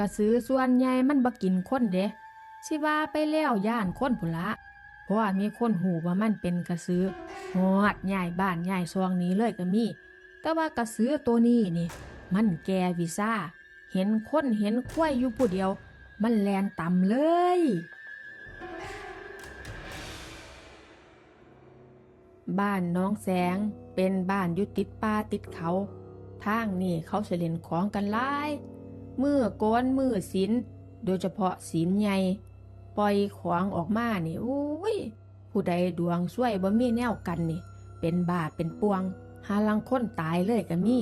กระสือส่วนใหญ่มันบ่กินคนเด้สิว่าไปแล้วย่านคนพุละเพราะว่ามีคนหูว่ามันเป็นกระสือฮอดย้ายบ้านย้ายซองนี้เลยก็มี แต่ว่ากระสือตัวนี้นี่ มันแกวิซ่า เห็นคนเห็นควายอยู่ผู้เดียว มันแลนต่ำเลยบ้านน้องแสงเป็นบ้านอยู่ติดป่าติดเขา ทางนี่เขาเสเล่นของกันหลาย มือโกนมือศิลโดยเฉพาะศิลใหญ่ปล่อยของออกมานี่โอ้ย ผู้ใดดวงช่วยบ่มีแนวกันนี่ เป็นบาเป็นปวง หาลังคนตายเลยก็มี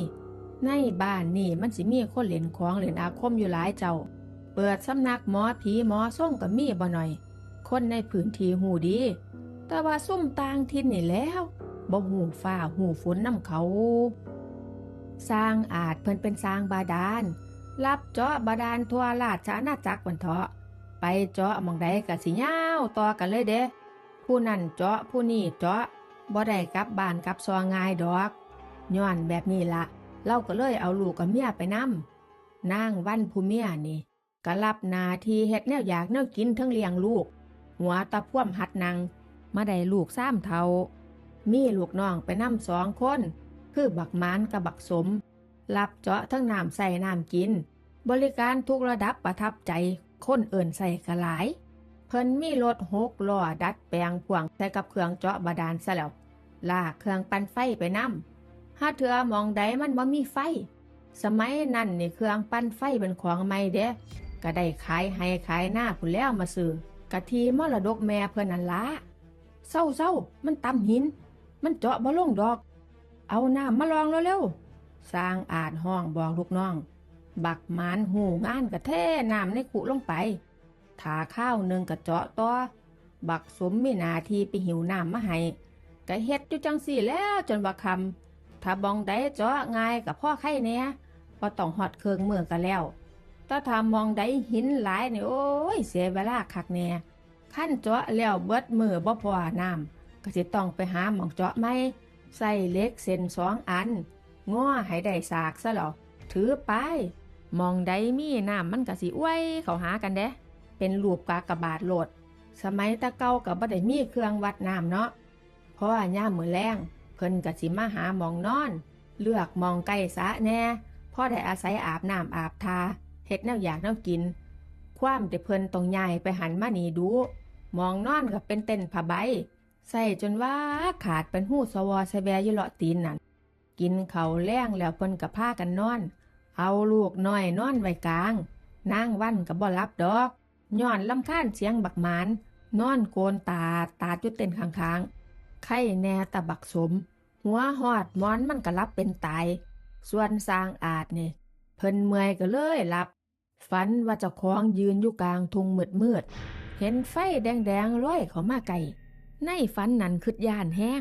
ในบ้านนี่มันสิมีคนเล่นของเล่นอาคมอยู่หลายเจ้า เปิดสำนักหมอผีหมอส่งก็มีบ่หน่อย คนในพื้นที่หูดี แต่ว่าซุ่มต่างทินนี่แล้วบ่หูฟ้าหูฝนน้ำเขา สร้างอาจเพิ่นเป็นสร้างบาดาล รับเจาะบาดาลทั่วราชอาณาจักรวันเถาะ ไปเจาะมองใดก็สิยาวต่อกันเลยเด้ผู้นั่นเจาะผู้นี่เจาะบ่ได้กลับบ้านกลับซองง่ายดอกย้อนแบบนี้ละเราก็เลยเอาลูกกับเมียไปนำนางวันผู้เมียนี่ก็รับนาทีเฮ็ดแนวอยากแนวกินทั้งเลี้ยงลูก หัวตะพ่วมหัดนางมาได้ลูกซ้ำเทามีลูกน้องไปนำสองคน คือบักมานกับบักสม รับเจาะทั้งน้ำใส่น้ำกิน บริการทุกระดับประทับใจคนเอิ่นใส่กระหลาย เพิ่นมีรถหกล้อดัดแปลงพ่วงใส่กับเครื่องเจาะบาดาลซะแล้วลากเครื่องปั่นไฟไปนำถ้าเธอมองใดมันบ่มีไฟ สมัยนั้นนี่เครื่องปั่นไฟเป็นของใหม่เด้ก็ได้ขายให้ขายหน้าผู้แล้วมาซื้อกะทีมรดกแม่เพิ่นนั่นละเศร้าเศร้าๆมันตำหิน มันเจาะบ่ลงดอก เอาน้ำมาลองเร็ว สร้างอาจห้องบอกลูกน้อง บักหมานหูงานกระเทน้ำในขุลงไปถาข้าวหนึ่งกระเจาะต่อบักสมไมีหนาทีไปหิวน้ำมาให้กะเฮ็ดอยู่จังสี่แล้วจนบักคำถ้าบองได้เจาะง่ายกับพ่อไข่เนี่ยพอต้องหอดเครื่องเมือกันแล้วถ้าทำมองได้หินหลายเนี่ยโอ้ยเสียเวลาคักแน่ขั้นเจาะแล้วเบิดมือบ่พอน้ำก็สิต้องไปหาหมองเจาะไหมใส่เล็กเส้นสองอัน ง้อให้ได้สากซะหรอถือไป มองใดมีน้ำมันก็สิอ้วยเขาหากันเด้ เป็นรูปกากบาทโหลด สมัยตะเก่ากับบ่ได้มีเครื่องวัดน้ำเนาะเพราะว่าย่ามือแรงเพิ่นก็สิมาหาหมองนอน เลือกมองใกล้สะแน่พ่อได้อาศัยอาบน้ำอาบทาเฮ็ดแนวอยากแนวกิน ความแต่เพิ่นต้องย้ายไปหันมานีดูหมองนอนก็เป็นเต็นผ้าใบ ใส่จนว่าขาดเป็นหูสวอสแวอยู่เลาะตีนนั่น กินเขาวแรงแล้วเพิ่นกับผ้ากันนอน เอาลูกน้อยนอนไว้กลาง นางวันกับบ่รับดอกย้อนลำค้าญเสียงบักหมาน นอนโกนตาตาจุดเต้นข้างๆไข่แน่ตะบักสม หัวหอดมอนมันก็รับเป็นตาย ส่วนสร้างอาจนี่ยเพิ่นเมื่อยก็เลยหลับ ฝันว่าเจ้าของยืนอยู่กลางทุ่งมืดมืดๆเห็นไฟแดงๆลอยเขามาไกลในฝันนั้นคืดย่านแห้ง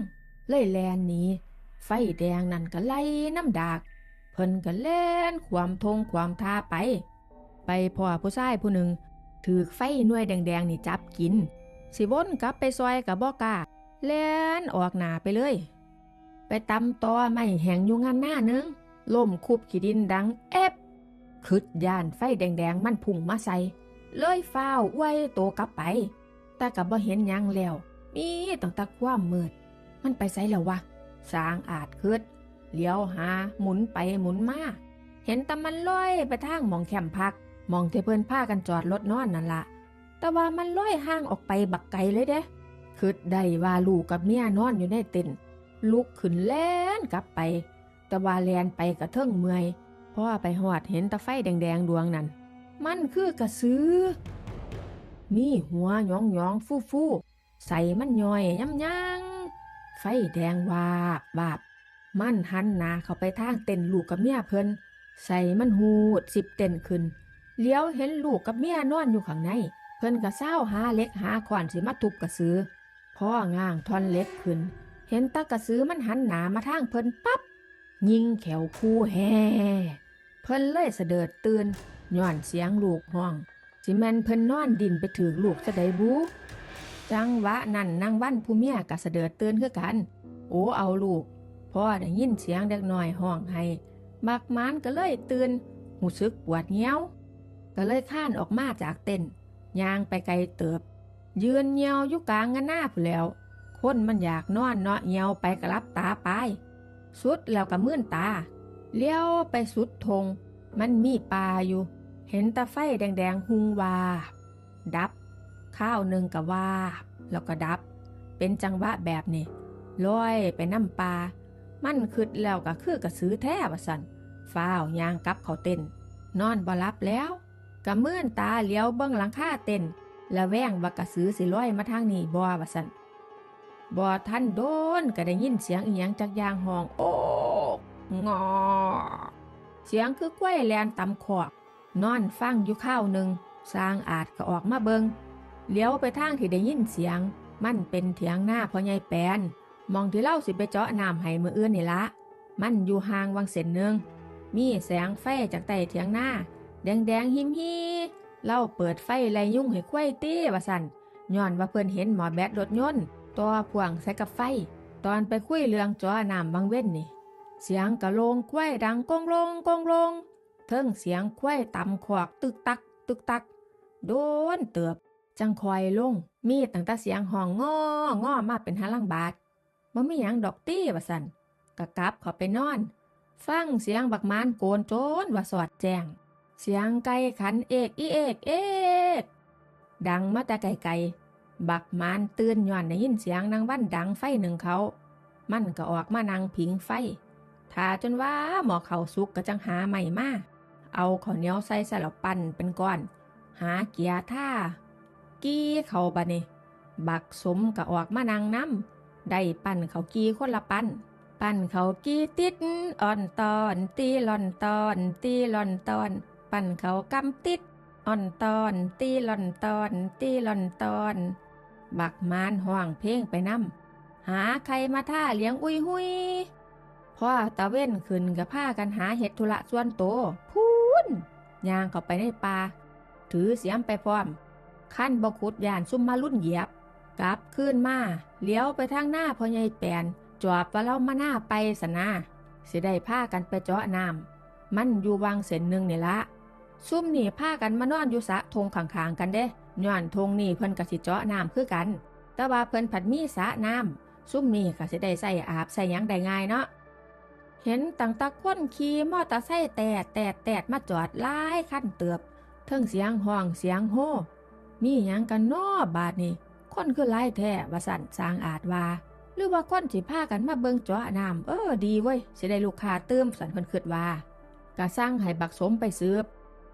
เลยแลนหนี ไฟแดงนั่นก็ไล่น้ำดาก เพิ่นก็เล่นความทงความท่าไป ไปพ่อผู้ชายผู้หนึ่งถือไฟหน่วยแดงๆนี่จับกิน สิวนกลับไปซอยกับบอกาเล่นออกหนาไปเลย ไปตำตอไม่แหงอยู่งานหน้านึงล่มคุบขีดินดังเอฟคืดย่านไฟแดงๆ มันพุ่งมาใส่เลยฟ้าวไว้โตวกลับไป แต่กับบ่เห็นยังแล้ว มีตั้งแตะความมืด มันไปใส่แล้ววะ สร้างอาจคืดเลี้ยวหาหมุนไปหมุนมาเห็นตะมันลอยไปทางมองแคมพัก มองเทเพิ่นพากันจอดรถนอนนั่นละแต่ว่ามันลอยห่างออกไปบักไกลเลยเด้คืดได้ว่าลูกกับเมียนอนอยู่ในเต็นลุกขึ้นแล่นกลับไป แต่ว่าแลนไปกระเทิงเมื่อยเพราะว่าไปหอดเห็นตะไฟแดงๆดวงนั้น มันคือกระสือมีหัวหยองหยองฟูฟูๆใส่มันย่อยย้ำยัง ไฟแดงวาบวาบ มั่นหันหนาเข้าไปทางเต็นลูกกับเมียเพิ่นใส่มันหูดสิบเต็นขึ้นเลี้ยวเห็นลูกกับเมียนอนอยู่ข้างใน เพิ่นก็เศร้าหาเล็กหาขวานสิมาทุบกระสือพ่อง่างท่อนเล็กขึ้น เห็นตากระสือมันหันหนามาทางเพิ่นปั๊บยิงแขวคู่แฮ่เพิ่นเลยเสดิดตื่นย้อนเสียงลูกห้องสิแมนเพิ่นนอนดินไปถือลูกจะได้บู จังวะนั่นนางวันผู้เมียก็เสดิดตื่นคือกัน โอ้เอาลูกพ่อได้ยินเสียงเด็กน้อยห้องให้บักมานก็เลยตื่นหูซึกปวดเงี้ยวก็เลยข้านออกมาจากเต็นย่างไปไกลเติบ ยืนเหี่ยวอยู่กลางงานหน้าผู้แล้ว คนมันอยากนอนเนาะเหี่ยวไปกระลับตาไป สุดแล้วก็มื่นตา เลี้ยวไปสุดทง มันมีปลาอยู่ เห็นตาไฟแดงๆหุงวาดับ ข้าวหนึ่งกับว่าแล้วก็ดับ เป็นจังหวะแบบนี้ลอยไปน้ำปลามันคืดแล้วก็คือกระสือแท้ว่าสันฟ้าวยางกับเขาเต้น นอนบ่รับแล้วกระมื่นตาเลี้ยวเบิ้องหลังคาเต้น และแว่งว่ากระสือสิลอยมาทางนี้บ่ว่าสันบ่ท่านโดนก็ได้ยินเสียงอีหยังจากยางห้อง โอ้งอ เสียงคือกล้วยแลนตำขอกนอนฟังอยู่ข้าวหนึ่งสร้างอาจก็ออกมาเบิง เลี้ยวไปทางที่ได้ยินเสียง มันเป็นเถียงหน้าพ่อใหญ่แปนมองที่เล่าสิไปเจาะน้ำให้มืออื่นนี่ละ มันอยู่ห่างวังเส้นหนึ่งมีแสงไฟจากใต้เถียงหน้า แดงแดงๆหิมฮีเล่าเปิดไฟไลยุ่งให้ควายตี้ว่าสันย้อนว่าเพิ่อนเห็นหมอแบตรถยนต์ตัวพ่วงใส่กับไฟ ตอนไปคุยเรื่องจอน้ำบางเว้นนี่ เสียงกระโลงควายดังกงลงกงลงเทิงเสียงควายต่ำขวากตึกตัก ตึกตัก โดนเติบ จังคอยลง มีตั้งแต่เสียงห้องง้อง้อมาเป็นหาลังบาทบ่มีหยังดอกตี้ว่าสันกะกลับขาไปนอน ฟังเสียงบักมานโกนโจนว่าสอดแจ้งเสียงไก่ขันเอกอีเอกเอกดังมาแต่ไกลๆบักมานตื่นย้อนได้ยินเสียงนางวันดังไฟหนึ่งเขา มันก็ออกมานางผิงไฟถ้าจนว่าหมอเขาสุกก็จังหาใหม่มาเอาข้าวเหนียวใส่สล้วปั้นเป็นก้อน หาเกียร์ท่า กี้เขาบะนี่บักสมก็ออกมานางน้ำได้ปั้นเขากี้คนละปั้น ปั้นเขากี้ติดอ่อนตอน ตีหล่อนตอน ตีหล่อนตอน ปั้นเขากำติดอ่อนตอน ตีหล่อนตอน ตีหล่อนตอน บักมานห่วงเพลงไปน้ำหาใครมาท่าเลี้ยงอุ้ยหุยพ่อตะเว้นขึ้นกับผ้ากันหาเห็ดธุระส่วนโตพูนย่างเข้าไปในป่าถือเสียมไปพร้อม ขั้นบกุดยานซุ่มมารุ่นเหยียบ กลับขึ้นมาเลี้ยวไปทางหน้าพ่อใหญ่แปนจอบว่าเรามาหน้าไปสนาสิได้ผ้ากันไปเจาะน้ำมันอยู่วางเส้นหนึ่งนี่ละซุ่มหนีผ้ากันมานอนอยู่สะทงขางๆกันเด้ย้อนทงนี่เพิ่นกสิเจาะน้ำคือกัน แต่ว่าเพิ่นผัดมีสะน้ำซุ่มนี่ก็สิได้ใส่อาบใส่ยังได้ง่ายเนาะเห็นตั้งตะคนขี่มอเตอร์ไซค์แตดแตดแตดมาจอดหลายคันเตือบเทิงเสียงห้องเสียงโห่ มีหยังกันนอบาดนี่คนคือไล่แท้ว่าสั่นสร้างอาจว่า หรือว่าคนสิพากันมาเบิงจาะน้ำเออดีเว้ยสิได้ลูกค้าเติมสันเพิ่นคิดว่าก็สร้างให้บักสมไปซื้อ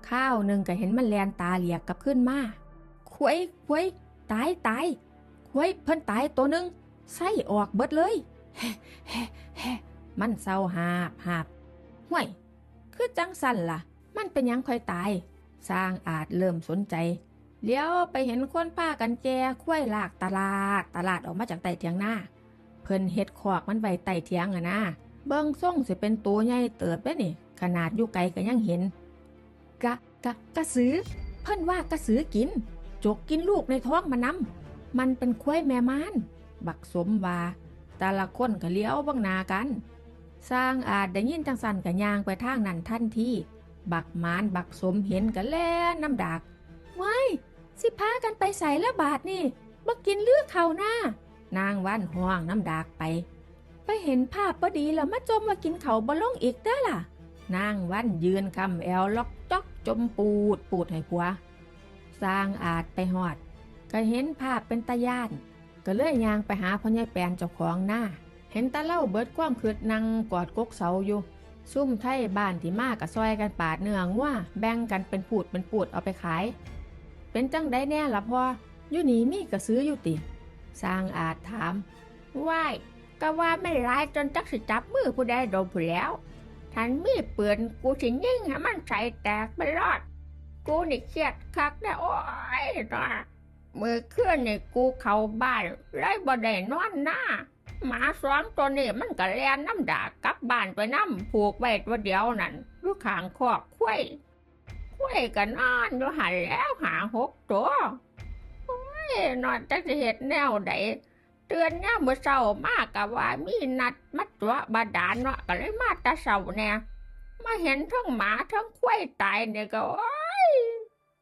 ข้าวหนึ่งก็เห็นมันแลนตาเหลียกกับขึ้นมาควยควยตายตายควยเพิ่นตายตัวหนึ่งไส้ออกเบิดเลยแฮ่แฮ่มันเศร้าหาบหาบห่วย คือจังสันล่ะ มันเป็นยังค่อยตาย สร้างอาจเริ่มสนใจ เลี้ยวไปเห็นคนป้ากันแจคุ้ยลากตลาด ตลาดออกมาจากใต้เถียงหน้า เพิ่นเฮ็ดขอกมันไว้ใต้เถียงอะนะเบิ่งส่งสิเป็นตัวใหญ่เติบเด้นี่ ขนาดอยู่ไกลก็ยังเห็น กะกะกะสือ เพิ่นว่ากะสือกิน จกกินลูกในท้องมันนำมันเป็นควายแม่มาน บักสมว่าแต่ละคนก็เลี้ยวบังนากัน สร้างอาจได้ยินจังสันกับยางไปทางนั้นทันทีบักมานบักสมเห็นกันแล่น้ำดากว้าย สิพากันไปใส่ละบาทนี่บักกินเลือกเขาหน้านางวันห่วงน้ำดากไป ไปเห็นภาพพอดีแล้วมาจมว่ากินเขาบ่ลงอีกเด้ล่ะ นางวันยืนคำแอวล็อกจอกจมปูดปูดให้ผัว สร้างอาจไปหอด ก็เห็นภาพเป็นตาย่าน ก็เลื่อยยางไปหาพ่อใหญ่แปนเจ้าของหน้า เห็นตาเล่าเบิดความคืดนังกอดกกเสาอยู่ ซุ่มไทยบ้านที่มากกับซอยกันปาดเนืองว่าแบ่งกันเป็นปูดเป็นปูดเอาไปขาย เป็นจังได้แน่ละพ่ออยู่นี่มีกระซื้ออยู่ติสร้างอาจถามว่ายก็ว่าไม่ร้ายจนจักสิจับมือผู้ใดโดนผู้แล้วทันมีเปืนกูสิยิงให้มันใส่แตกไปรอด กูนี่เครียดคักนะโอ้ยนะมือเคลื่อนนี่กูเข้าบ้านไรบ่ได้นอนหน้าหมาสองตัวนี่มันก็แลนน้ำด่ากลับบ้านไปน้ำผูกไว้ตัวเดียวนั่นอยู่ข้างคอกคุ้ย คุ้ยก็นอนอยู่หันแล้วหาหกตัวโอ้ยนอนจะสิเหตุแนวใดเตือนเนี่ยเมื่อเช้ามากกะว่ามีนัดมัดตัวบาดาลเนาะก็เลยมาแตาเช้าเนี่ยมาเห็นทั้งหมาทั้งคุ้ยตายเนี่ยก็โอ้ย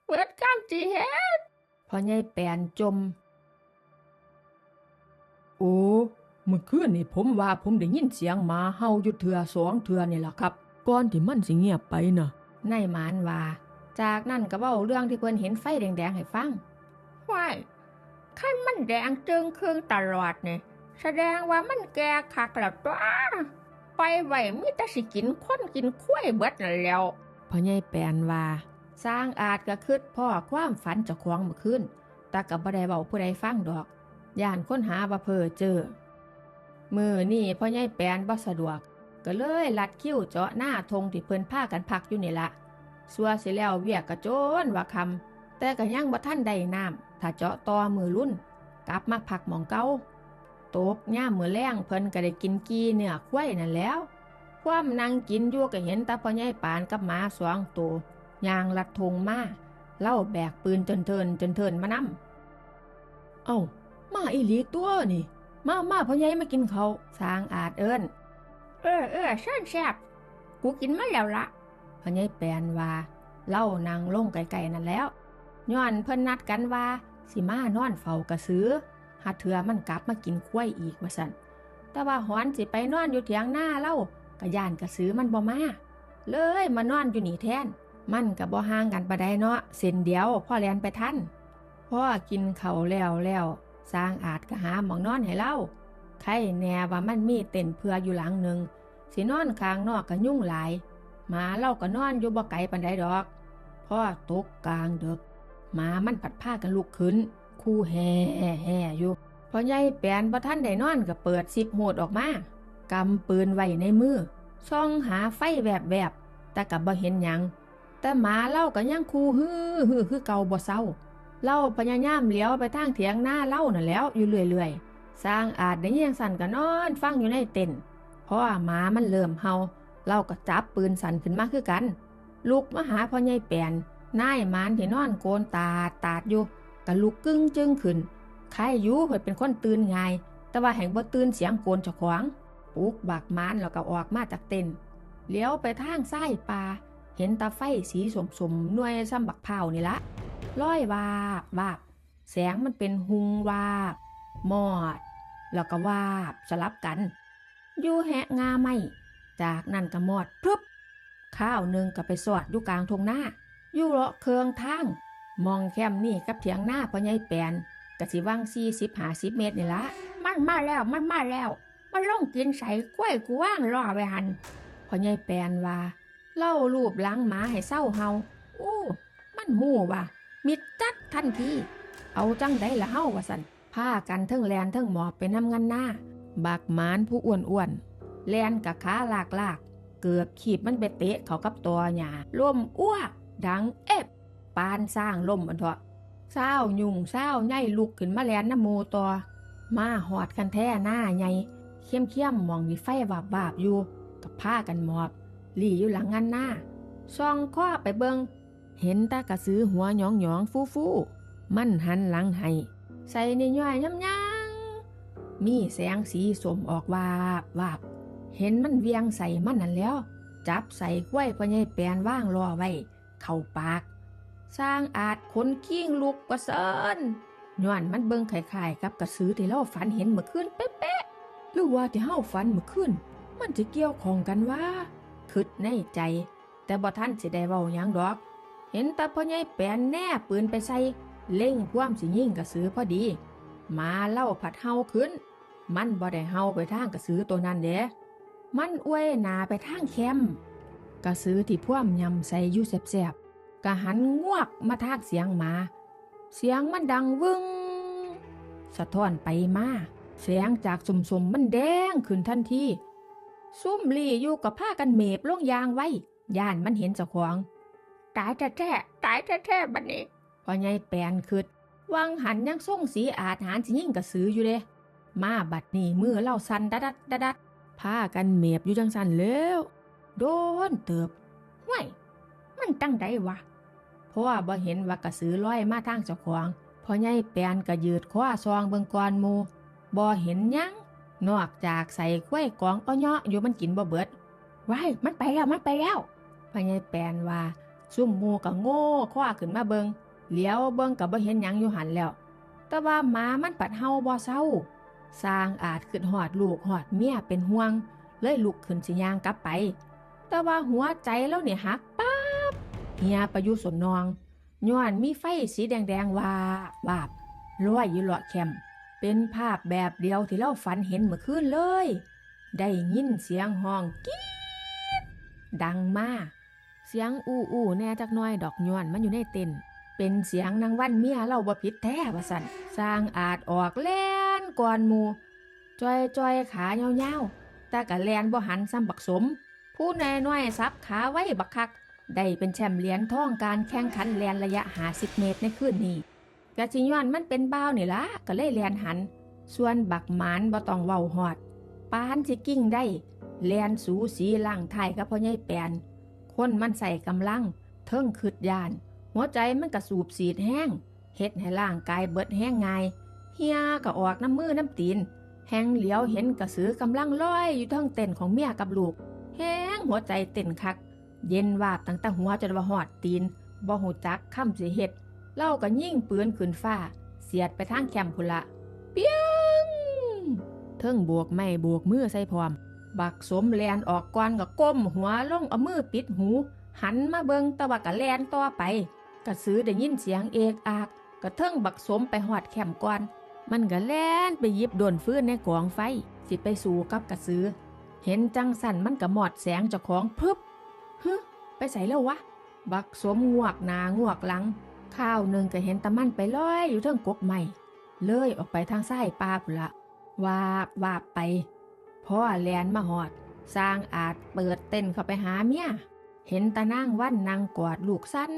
เปิดกำจีเฮ็ดพ่อใหญ่แปนจม โอ้เมื่อคืนนี่ผมว่าผมได้ยินเสียงหมาเห่าอยู่เถื่อสองเถื่อนี่ล่ะครับ ก่อนที่มันสิเงียบไปน่ะนายหมานว่า จากนั้นก็เว้าเรื่องที่เพิ่นเห็นไฟแดงๆให้ฟังว้ายคันมันแดงจึงครึ่งตลอดนี่แสดงว่ามันแก่คักแล้วตัวไปไว้มีแต่สิกินคนกินคุ้ยเบิดนั่นแหล้วพ่อใหญ่แปนว่าสร้างอาจก็คิดพ่อความฝันเจ้าของเมื่อคืนแต่ก็บ่ได้เว้าผู้ใดฟังดอกย่านค้นหาว่าเพ้อเจอ มือนี่พ่อใหญ่แปนบ่สะดวก ก็เลยลัดคิ้วเจาะหน้าธงที่เพิ่นพากันพักอยู่นี่ละ สัวเสิแล้วเวียกกระโจนว่าคำแต่ก็ยังบ่ทันได้น้ำถ้าเจาะต่อมือรุ่น กลับมาพักหมองเกาตกย่ามือแรงเพิ่นก็ได้กินกีเนื้อควายนั่นแล้ว ความนั่งกินยู่วก็เห็นตาพ่อใหญ่ปานกับหมาสองตัวย่างลัดธงมาเล่าแบกปืนจนเทินจนเทินมานำเอ้ามาอีหลีตัวนี่ มามาพ่อใหญ่มากินเขาสางอาจเอิ้นเออเออเชิญแซบกูกินมาแล้วละ พ่อใหญ่แปลนว่าเล่านางลงไกลๆนั่นแล้วย้อนเพิ่นนัดกันว่า สิมานอนเฝ้ากระสือหาเถื่อมันกลับมากินควยอีกว่าสันแต่ว่าหอนสิไปนอนอยู่เถียงหน้าเล่ากระยานกระสือมันบ่มา เลยมานอนอยู่นี่แทน มันกับบ่ห่างกันปะไดเนาะเส้นเดียวพ่อแลนไปทันพ่อกินเขาแล้วแล้วสร้างอาจก็หาหมองนอนให้เล่าใครแน่ว่ามันมีเต็นเพื่ออยู่หลังหนึ่งสินอนข้างนอกก็ยุ่งหลาย หมาเล่าก็นอนอยู่บ่ไกลปันไดดอกพ่อตกกลางดึกหมามันผัดผ้ากันลุกขึ้น คู่แห่แห่อยู่พอใหญ่แปนบ่ท่านได้นอนก็เปิดซิปโหดออกมากำปืนไว้ในมือช่องหาไฟแวบแบบแต่กับบ่เห็นหยัง แต่หมาเล่าก็ยังคู่ฮือฮือคือเก่าบ่เศร้าเล่าพยายามเลี้ยวไปทางเถียงหน้าเล่านั่นแล้วอยู่เรื่อยๆสร้างอาจได้ยินสั่นก็นอน ฟังอยู่ในเต็นเพราะว่าหมามันเริ่มเฮา เล่าก็จับปืนสั่นขึ้นมาคือกัน ลุกมาหาพ่อใหญ่แปนนายมานที่นอนโกนตาตาดอยู่ก็ลุกกึ้งจึงขึ้นใครอยู่เพิ่นเป็นคนตื่นง่าย แต่ว่าแห่งบ่ตื่นเสียงโกนเจ้าของปุกบักมานแล้วก็ออกมาจากเต็นเลี้ยวไปทางซ้ป่าเห็นตาไฟสีสมๆหน่วยซ้ำบักเผานี่ละลอยวาบวาบแสงมันเป็นหุงวาบมอด แล้วก็วาบสลับกัน อยู่แหะงาไม่ จากนั่นก็มอดพรึบข้าวหนึ่งก็ไปสอดอยู่กลางทงหน้าอยู่เลาะเคืองทางมองแคมนี่กับเถียงหน้าพ่อใหญ่แปนกะสิว่างสี่สิบหาสิบเมตรนี่ละมันมาแล้วมันมาแล้ว มันล่องกินใส่กล้วยกูว่างรอไว้หันพ่อใหญ่แปนว่า เล่ารูปล้างหมาให้เศร้าเฮาอู้มันหูว่ามิดจัดทันทีเอาจังได้ละเฮาว่าสันผ้ากันเทิงแลนเทิงหมอบไปน้ำงันหน้าบักมานผู้อ้วนอ้วน แลนกับขาลากลากๆเกือบขีบมันไปเตะเขากับตัวหยาล่มอ้วก ดังเอฟปานสร้างล่มอันเถอะเศร้ายุ่งเศร้าใหญ่ลุกขึ้นมาแลนน้ำมูตัวมาหอดกันแท้หน้าใหญ่เข้มเข้มมองมีไฟวาบวาบอยู่ กับผ้ากันหมอบ หลีอยู่หลังงันหน้าซองข้อไปเบิง เห็นตากระสือหัวหยองหยองฟูฟูมันหันหลังให้ ใส่ในย่อยย้ำยังมีแสงสีสมออกวาบวาบ เห็นมันเวียงใส่มันนั่นแล้ว จับใส่กล้วยพ่อใหญ่แปลนว่างรอไว้ เข้าปาก สร้างอาจขนกิ้งลุกกระเซินย้อนมันเบิ่งคล้ายๆกับกระสือที่เราฝันเห็นเมื่อคืนเป๊ะๆหรือว่าที่เฮาฝันเมื่อคืนมันจะเกี่ยวข้องกันว่าคิดในใจ แต่บ่ทันสิได้เว้าหยังดอก เห็นตาพ่อใหญ่แปนแน่ปืนไปใส่เล่งความสิยิ่งกระสือพอดี มาเล่าผัดเฮาขึ้น มันบ่ได้เฮาไปทางกระสือตัวนั้นเด้ มันอวยหนาไปทางแคมกระสือที่พ่วมยำใส่อยู่แสบๆกะหันงวกมาทางเสียงมา เสียงมันดังวึงสะท้อนไปมาแสงจากสมๆมมันแดงขึ้นทันทีซุ่มลี่อยู่กับผ้ากันเมบลงยางไว้ ย่านมันเห็นเจ้าของ ตายแท้ๆตายแท้ๆบัดนี้พ่อใหญ่แปนคืดวังหันยังส่งสีอาจหารสิยิ่งกระสืออยู่เด้มาบัดนี้มือเล่าสันดัดดัดดัดดัด ผ้ากันเมียบอยู่จังสันแล้ว โดนเติบห้วยมันตั้งใดวะ เพราะว่าบ่เห็นว่ากระสือลอยมาทางเจ้าของพ่อใหญ่แปนก็ยืดคว้าซองเบิงก่อนมูบ่เห็นยังนอกจากใส่กล้วยกองอ้อเนาะอยู่มันกินบ่เบิดว้ายมันไปแล้วมันไปแล้วพ่อใหญ่แปนว่าซุ่มมูก็โง่คว้าขึ้นมาเบิงเหลียวเบิงก็บ่เห็นยังอยู่หันแล้ว แต่ว่าหมามันปัดเฮาบ่เศร้า สร้างอาจขึ้นหอดลูกหอดเมียเป็นห่วง เลยลุกขึ้นสิยางกลับไป แต่ว่าหัวใจแล้วเนี่ยหักป๊าบเฮียประยุสนนองย้อนมีไฟสีแดงๆวาบวาบลอยอยู่หลอดแคมเป็นภาพแบบเดียวที่เราฝันเห็นเมื่อคืนเลย ได้ยินเสียงห้องกี๊ดดังมากเสียงอู้อู้แน่จักน้อยดอกย้อนมันอยู่ในเต็นเป็นเสียงนางวันเมียเราบ่ผิดแท้ว่าสันสร้างอาจออกแล่ นก่อนหมูจอยจอยๆขาเงาวๆแต่กะแลนบ่หันซ้ำบักสม ผู้นายน้อยซับขาไว้บักคัก ได้เป็นแชมป์เหรียญทองการแข่งขันแลนระยะ50เมตรในคืนนี้กะสิย้อนมันเป็นบ้าวนี่ละก็เลยแลนหัน ส่วนบักหมานบ่ต้องเว้าฮอดปานสิกิ้งได้แลนสูสีล่างไทยกับพ่อใหญ่แปนคนมันใส่กำลัง เทิงคืดยาน หัวใจมันกระสูบสีดแห้งเฮ็ดให้ร่างกายเบิดแห้งง่าย ฮียก็ออกน้ำมือน้ำตีน แหงเหลียวเห็นกระสือกำลังลอยอยู่ทั้งเต้นของเมียกับลูก แหงหัวใจเต้นคัก เย็นวาบตั้งแต่หัวจนว่าหอดตีนบ่หูจักค่ำสิเฮ็ดเล่าก็ยิ่งปืนขึ้นฟ้า เสียดไปทางแคมพุละ เปียงเทิงบวกไม่บวกมือใส่พร้อม บักสมแลนออกก่อนก็ก้มหัวลงเอามือปิดหู หันมาเบิงตะว่ากะแลนต่อไปกระสือได้ยินเสียงเอกอากกระเทิงบักสมไปหอดแคมก่อน มันก็แล่นไปยิบโดนฟื้นในกองไฟ สิไปสู่กับกระสือ เห็นจังสันมันก็หมอดแสงเจ้าของพึบฮึไปใส่แล้ววะ บักสมงวกหนางวกหลัง ข้าวหนึ่งก็เห็นตะมันไปลอยอยู่เทิงกกใหม่ เลยออกไปทางซ้ายป่าพุ่นละวาบวาบไปพ่อแลนมาหอด สร้างอาจเปิดเต้นเข้าไปหาเมียเห็นตานั่งวันนางกอดลูกสั้น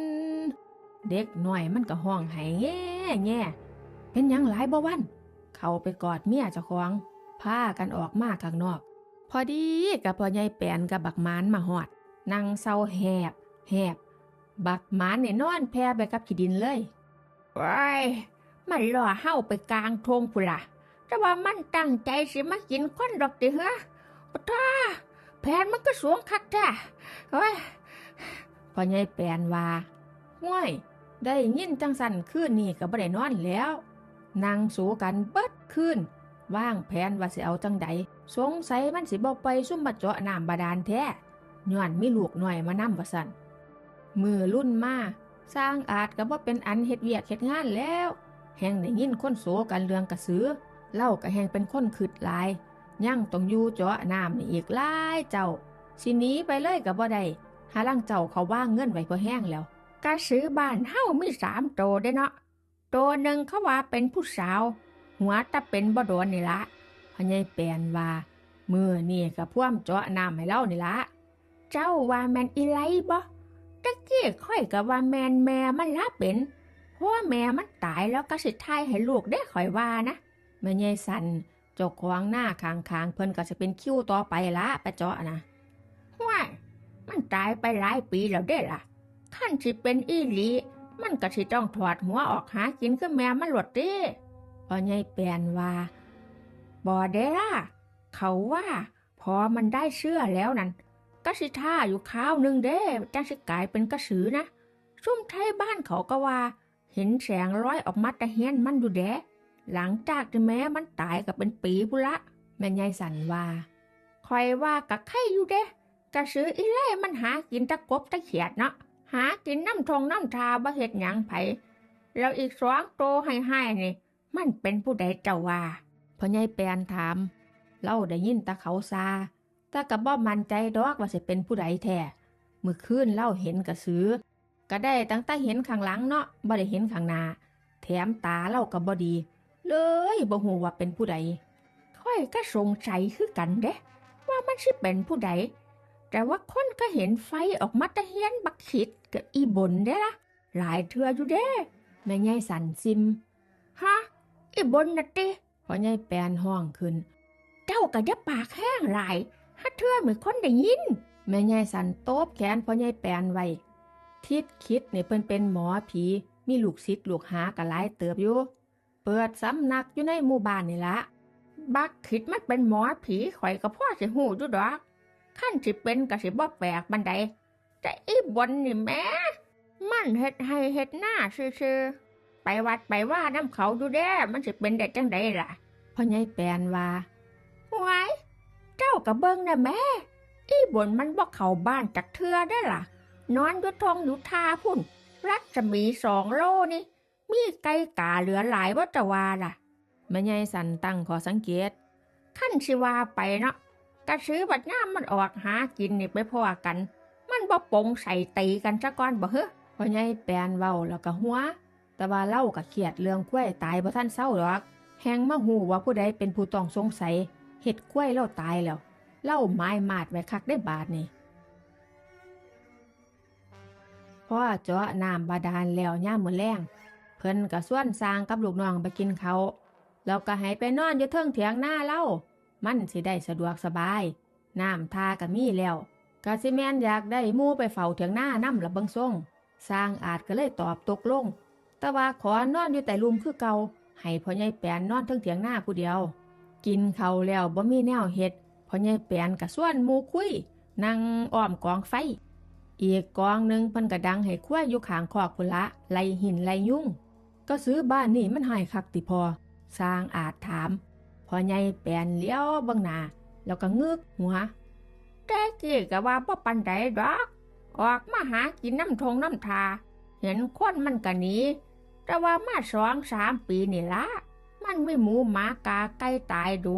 เด็กหน่อยมันก็ห้องไห้แง่แง่ เป็นหยังหลายบ่วัน เขาไปกอดเมียเจ้าของพากันออกมาข้างนอก พอดีกับพ่อใหญ่แปนกับบักหมานมาหอดนั่งเศร้าแหบ แหบ บักหมานเนี่ยนอนแพรไปกับขี้ดินเลยว้ายมันรอเฮาไปกลางทงพุนละแต่ว่ามันตั้งใจสิมากินคนดอกติเหรอปะท้าแผนมันก็สวงคักแท้เฮ้ยพ่อใหญ่แปนว่าห้วยได้ยินจังสันคืนนี่ก็บ่ได้นอนแล้ว นั่งสูกันเบิดคืนว่างแผนว่าสิเอาจังใดสงสัยมันสิบ่ไปซุ่มมาเจาะน้ำบาดาลแท้ย้อนไมีลูกหน่อยมานำว่าสันมือรุ่นมาสร้างอาจก็บ่เป็นอันเฮ็ดเวียกเฮ็ดงานแล้ว แห่งได้ยินคนโสกันเรื่องกระสือ เล่าก็แห่งเป็นคนขืดลายยังต้องอยู่เจาะน้ำนี่อีกหลายเจ้าสินี้ไปเลยกับบ่ได้หาลังเจ้าเขาว่างเงินไว้พอแห้งแล้วกระสือบ้านเฮามีสามโตวเด้เนาะ ตัวหนึ่งเขาว่าเป็นผู้สาว หัวตะเป็นบ่โดนนี่ละพอใหญายแปลนว่ามือนี่กับพ่วมเจาะน้ำให้เล่านี่ละเจ้าว่าแมนอีไรบ่ตะกี้ค่อยกับว่าแมนแม่มันละเป็นเพราะว่าแม่มันตายแล้วก็สิทายให้ลูกได้ข่อยว่านะแม่ใหญ่สันจ้าของหน้าคางคางเพิ่นก็จะเป็นคิ้วต่อไปละไปเจาะนะว้ายมันตายไปหลายปีแล้วเด้ล่ะขั้นสิเป็นอีหลี มันก็สิต้องถอดหัวออกหากินคือแม่มันหลดด้พอใหญ่แปลนว่าบ่เด้ล่ะเขาว่าพอมันได้เชื่อแล้วนั่นก็สิท่าอยู่ข้าวหนึ่งเด้จังสิกลายเป็นกระสือนะซุ่มไทยบ้านเขาก็ว่า เห็นแสงร้อยออกมาต่เฮียนมันอยู่แดหลังจากที่แม้มันตายกับเป็นปีพุละ แม่ยายสันว่าคอยว่ากับไข่อยู่เด้กระสืออีเล่มันหากินตะกบตะเขียดเนาะ หากินน้ำทงน้ำทาบ่เห็ดหยังไผแล้วอีกสองโตให้ให้นี่ มันเป็นผู้ใดเจ้าว่าพ่อใหญ่แปนถามเราได้ยินตะเขาซาต่กับบ่มันใจดอกว่าสิเป็นผู้ใดแท้เมื่อคืนเล่าเห็นกระสือ ก็ได้ตั้งแต่เห็นข้างหลังเนาะบ่ได้เห็นข้างหน้าแถมตาเล่าก็บ่ดี เลยบ่ฮู้ว่าเป็นผู้ใดค่อยก็สงสัยคือกันเด้ว่ามันสิเป็นผู้ใด แต่ว่าคนก็เห็นไฟออกมาตะเฮียนบักขิดกับอีบนเด้ละหลายเทื่ออยู่เด้แม่ยายสันซิมฮะอีบนน่ะติพอยายแปนห้องขึ้น เจ้าก็จะปากแห้งหลายฮัดเทื่อเหมือนคนได้ยิน แม่ยายสันโต๊บแขนพอยายแปนไว้ทิดคิดเนี่ยเพิ่นเป็นหมอผีมีลูกศิษย์ลูกหาก็หลายเติบอยู่ เปิดสำนักอยู่ในหมู่บ้านนี่ละ บักขิดมันเป็นหมอผีข่อยก็พ่อสิหูอยู่ดอก ขั้นสิเป็นก็สิบ่แปลกบันไดแต่อีบนนี่แหม่มมันเฮ็ดให้เฮ็ดหน้าซื่อๆไปวัดไปว่าน้ำเขาดูแด้มันสิเป็นได้จังไดล่ะพ่อใหญ่แปลนว่าไว้เจ้ากับเบิ้งนะแม่ อีบนมันบ่เข้าบ้านจักเทือได้ล่ะ นอนอยู่ทองอยู่ทาพุ่น รัศมีสองโลนี่ มีไก่กาเหลือหลายว่าจะว่าล่ะแม่ใหญ่สันตั้งขอสังเกตขั้นสิว่าไปเนาะ กระซื้อบัดน้ามันออกหากินนี่ไปพอกัน มันบ่ปงใส่ตีกันซะก่อนบ่เฮ้อพ่อใหญ่แปลนเว้าแล้วก็หัว แต่ว่าเล่าก็เครียดเรื่องกล้วยตายบ่ทันเศร้าดอก แฮงมาหูว่าผู้ใดเป็นผู้ต้องสงสัยเฮ็ดกล้วยเล่าตายแล้ว เล่าไม้มาดไว้คักได้บาดนี่พอเจาะน้ำบาดาลแล้วย่ามมือแรงเพิ่นก็ส่วนสร้างกับลูกน้องไปกินเขาแล้วก็ให้ไปนอนอยู่เทิงเถียงหน้าเล่า มันสิได้สะดวกสบาย น้ำทาก็มีแล้วกะสิแมนอยากได้มู่ไปเฝ้าเถียงหน้านำละเบิงส่งสร้างอาจก็เลยตอบตกลง แต่ว่าขอนอนอยู่แต่ลุมคือเก่าให้พ่อใหญ่แปนนอนทั้งเถียงหน้าผู้เดียว กินเขาแล้วบ่มีแนวเฮ็ดพ่อใหญ่แปนก็ส่วนมูคุยนั่งอ้อมกองไฟ อีกกองหนึ่งพิ่นก็ดังให้ควายอยู่ขางคอกพุละไลหินไลยุ่ง ก็ซื้อบ้านนี่มันให้คักติพอ สร้างอาจถาม พ่อใหญ่แปนเลี้ยวเบิ่งหน้าแล้วก็งึกหัวแต่กี้ก็ว่าบ่ปันใดดอกออกมาหากินน้ำทงน้ำทา เห็นคนมันก็หนีแต่ว่ามาสองสามปีนี่ละ มันไม่หมูหมากาไก่ตายดู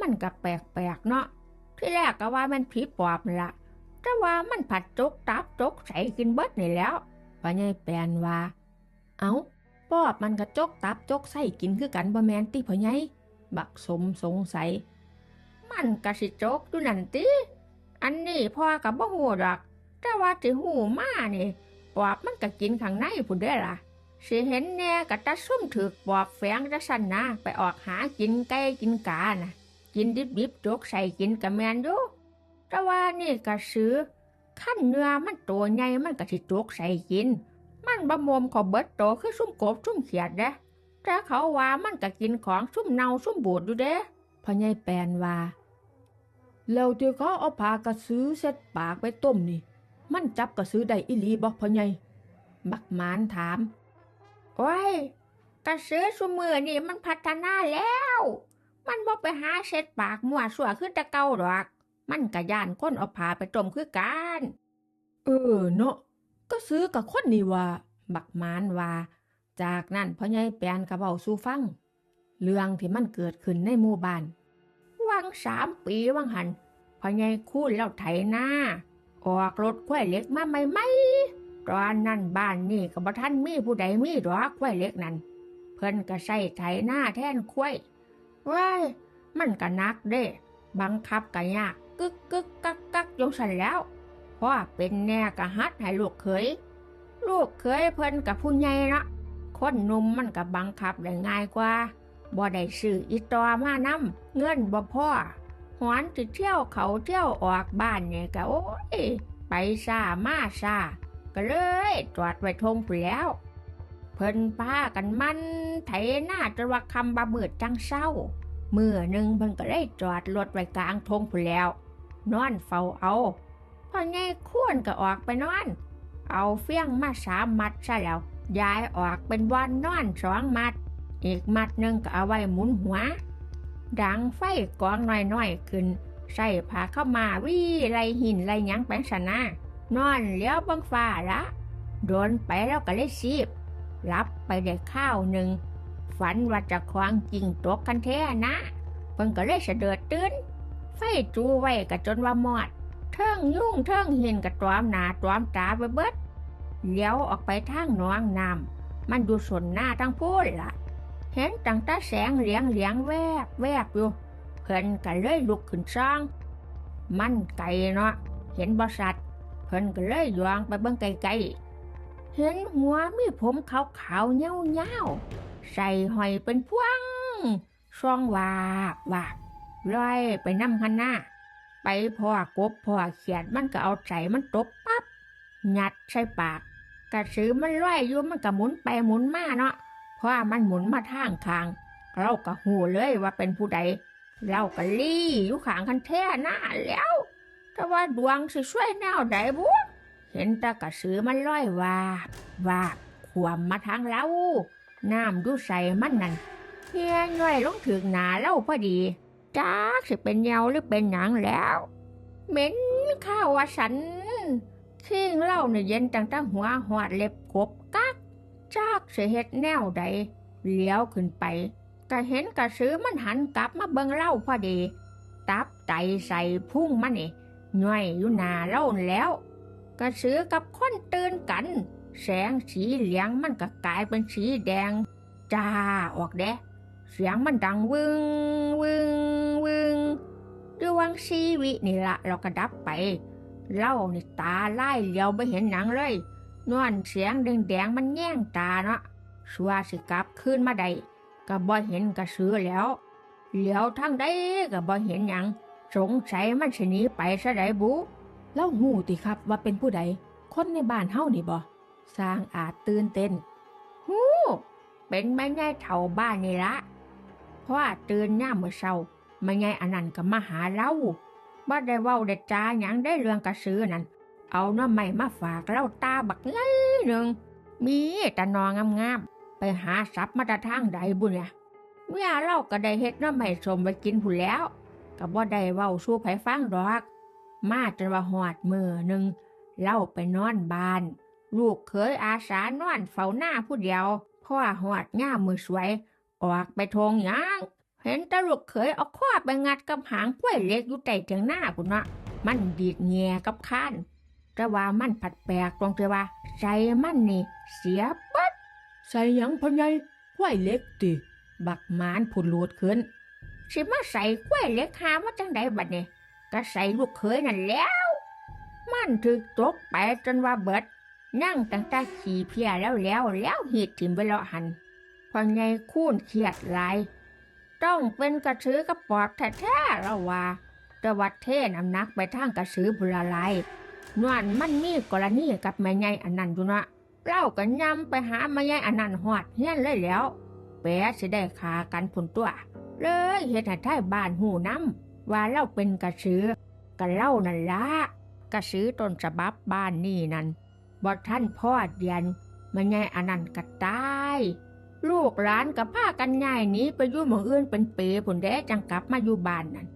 มันก็แปลกๆเนาะที่แรกก็ว่ามันผีปอบละแต่ว่ามันผัดจกตับจกใส่กินเบิดนี่แล้วพ่อใหญ่แปลนว่า เอา้าปอบมันกระจกตับจกไส้กินคือกันบ่แมนติพ่อใหญ่ บักสมสงสัย มันก็สิจกอยู่นั่นติ อันนี้พ่อกับบ่หูดอก แต่ว่าที่หูมานี่ปอบมันก็กินข้างในพุ่นเด้ล่ะสิเห็นแน่กะตะซุ่มถือกปอบแฝงจะสั่นนะไปออกหากินไก่กินกานะกินดิบๆจกใส่กินกะแมนอยู่แต่ว่านี่กะซื้อขั้นเนื้อมันโตใหญ่มันก็สิจกใส่กิน มันบะมมขอเบิดโตคือซุ่มกบซุ่มเขียดเด้ แต่เขาว่ามันก็กินของซุ่มเน่าซุ่มบูดอยู่เด้พ่อใหญ่แปลนว่าแล้วที่เขาเอาผากระซื้อเซ็ตปากไปต้มนี่ มันจับกระซื้อได้อีหลีบ่พ่อใหญ่บักมานถาม โอ้ยกระสือสุมือนี่มันพัฒนาแล้ว มันบ่ไปหาเช็ดปากมั่วสั่วขึ้นต่เก่าดอก มันกะยานคนเอาผ้าไปต้มคือกันเออเนาะก็ซื้อกับคนนี่ว่า บักมานว่า จากนั้นพ่อใหญ่แปนกระเบาสู่ฟัง เรื่องที่มันเกิดขึ้นในหมู่บ้านวังสามปีวังหันพอใหญ่คูนแล้วไถหน้า ออกรถควายเล็กมาใหม่ๆตอนนั้นบ้านนี่ก็บ่ทันมีผู้ใดมีดอกควายเล็กนั่นเพิ่นก็ใส่ไถหน้าแทนควายว้ายมันก็นักเด้บังคับก็ยากกึกกึกกักกักจงสันแล้วเพราะเป็นแน่ก็ฮัดให้ลูกเขยลูกเขยเพิ่นกับผู้ใหญ่เนาะ คนหนุ่มมันก็บังคับได้ง่ายกว่าบ่ได้ซื้ออีตอมานำเงินบ่พ่อหวนสิเที่ยวเขาเที่ยวออกบ้านเนี่ยก็โอ้ยไปซามาซาก็เลยจอดไว้ทงไปแล้ว เพิ่นพากันมันไถหน้าจนว่าคำบะมืดจังเศร้าเมื่อหนึ่งเพิ่นก็ได้จอดรถไว้กลางทงไปแล้ว นอนเฝ้าเอาพอไงควรก็ออกไปนอน เอาเฟี้ยงมาสามมัดซะแล้ว ย้ายออกเป็นวันนอนสองมัด อีกมัดหนึ่งก็เอาไว้หมุนหัว ดังไฟกองน้อยๆขึ้น ใส่ผ้าเข้ามาวิไรหินไรยังแปงสนานอนเลี้ยวบังฟ้าละโดนไปแล้วก็เลยซีบรับไปได้ข้าวหนึ่ง ฝันว่าจะควางจริงตกกันแท้นะเพิ่นก็เลยเสดอตื่นไฟจูไว้ก็จนว่ามอด เทิงยุ่งเทิงเห็นกับตวมหนาตวมตาไปเบิด เลี้ยวออกไปทางหนองน้ำมันดูสนหน้าทั้งพูดล่ะ เห็นตั้งตาแสงเหลียงเหลียงแวบแวบอยู่เพิ่นก็เลยลุกขึ้นซ่อง มันไก่เนาะเห็นบสัตว์เพิ่นก็เลยยองไปเบิ่งไกลๆเห็นหัวมีผมขาวๆเงาๆใส่หอยเป็นพวงช่องวาบวาบลอยไปน้ำคันหน้า ไปพ่อกบพ่อเขียดมันก็เอาใจมันตบปั๊บหยัดใส่ปาก กระสือมันลอยอยู่มันก็หมุนไปหมุนมาเนาะเพราะมันหมุนมาทางคาง เราก็หูเลยว่าเป็นผู้ใด เราก็ลี่อยู่ขางคันแท่หน้าแล้วแต่ว่าดวงสิช่วยแนวใดบุเห็นตะกระสือมันลอยวาบวาบขวมมาทางเราน้ำดูใส่มันนั่นเฮียย่อยลงถึงหนาเล่าพอดีจ้ากสิเป็นเยาหรือเป็นหยังแล้ว เหม็นข้าวว่าสัน ขิงเหล่าเนี่ยเย็นตั้งแต่หัวหอดเล็บกบกักจากเสิเฮ็ดแนวใดเลี้ยวขึ้นไปก็เห็นกระสือมันหันกลับมาเบิ่งเล่าพอดี ตับไตใส่พุ่งมันนี่ย่อยอยู่หนาเล่าแล้ว กระสือกับคนตื่นกัน แสงสีเหลืองมันก็กลายเป็นสีแดงจ้าออกเด้เสียงมันดังวึงวึงวึงดวงชีวินี่ละเราก็ดับไป เล่าในตาไล่เหลียวไม่เห็นหนังเลยนวลเสียงแดงๆมันแย่งตาเนาะชัวาสิกลับขึ้นมาได้ก็บ่เห็นกระสือแล้วเหลียวทั้งใดก็บ่เห็นหยังสงสัยมันสิหนีไปซะไดบุเล่าหูติครับว่าเป็นผู้ใด คนในบ้านเฮานี่บ่สร้างอาจตื่นเต้นฮู้เป็นแม่ยายเฒ่าบ้านนี่ละเพราะว่าตื่นย่ามมื้อเช้าแม่ยายอันนั้นก็มาหาเรา บ่ได้เว้าได้จาหยังได้เรื่องกระสือนั่น เอาหน้ำใหม่มาฝากเราตาบักไงหนึ่ง มีแต่นองงามๆ ไปหาสับมาแตะทางใดบุญเนี่ยเมื่อเราก็ได้เฮ็ดหน้ำใหม่สมไปกินผู้นแล้วก็บ่ได้เว้าสู้ไผฟังดอก มาจนว่าหอดมือหนึ่งเล่าไปนอนบ้าน ลูกเคยอาสานอนเฝ้าหน้าผู้เดียวพ่อหอดง่ามมือสวย ออกไปทงยาง เห็นตลกเคยเอาข้อไปงัดกับหางกล้วยเล็กอยู่ใต้เถียงหน้าคุณเนาะมันดีดแงกับข้านแต่ว่ามันผัดแปลกตรงที่ว่าใจมันนี่เสียปั๊ดใส่ยังพ่อใหญ่ควยเล็กติบักมานผุดโลดขึ้นสิมาใส่กล้วยเล็กหามาจังใดบัดนี้ก็ใส่ลูกเคยนั่นแล้ว มันถึกตกไปจนว่าเบิด นั่งตั้งแต่ขี่เพียแล้วแล้วแล้วหีดถิ่มไปเลาะหันพอไงคูนเครียดหลาย ต้องเป็นกระสือกระปอบแท้ๆแล้วว่าแต่วัดเทนำนักไปทางกระสือบุรลายนวลมันมีกรณีกับแม่ใหญ่อันนั้นอยู่นะเล่ากันยำไปหาแม่ใหญ่อันนั้นหอดเฮี้ยนเลยแล้วแปะสิได้ขากันผลตัว เลยเฮ็ดให้ท้ายบ้านหูน้ำว่าเล่าเป็นกระสือก็เล่านั่นละกระสือต้นฉบับบ้านนี่นั่นบ่ท่านพ่อเดียนแม่ใหญ่อันนั้นก็ตาย ลูกหลานกับผ้ากันย้ายนี้ไปอยู่หมองอื่นเป็นเปผลแดจังกลับมาอยู่บ้านนั่น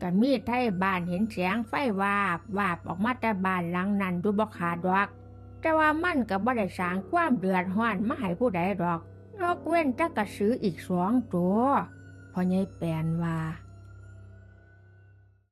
ก็มีไทยบ้านเห็นเสียงไฟวาบวาบออกมาแต่บ้านหลังนั้นดูบกขาดอก แต่ว่ามันกับ่ได้สร้างความเดือดร้อนมาให้ผู้ใดดอกนอกเว้นจะกระสืออีกสองตัวพอใหญ่แปลนว่า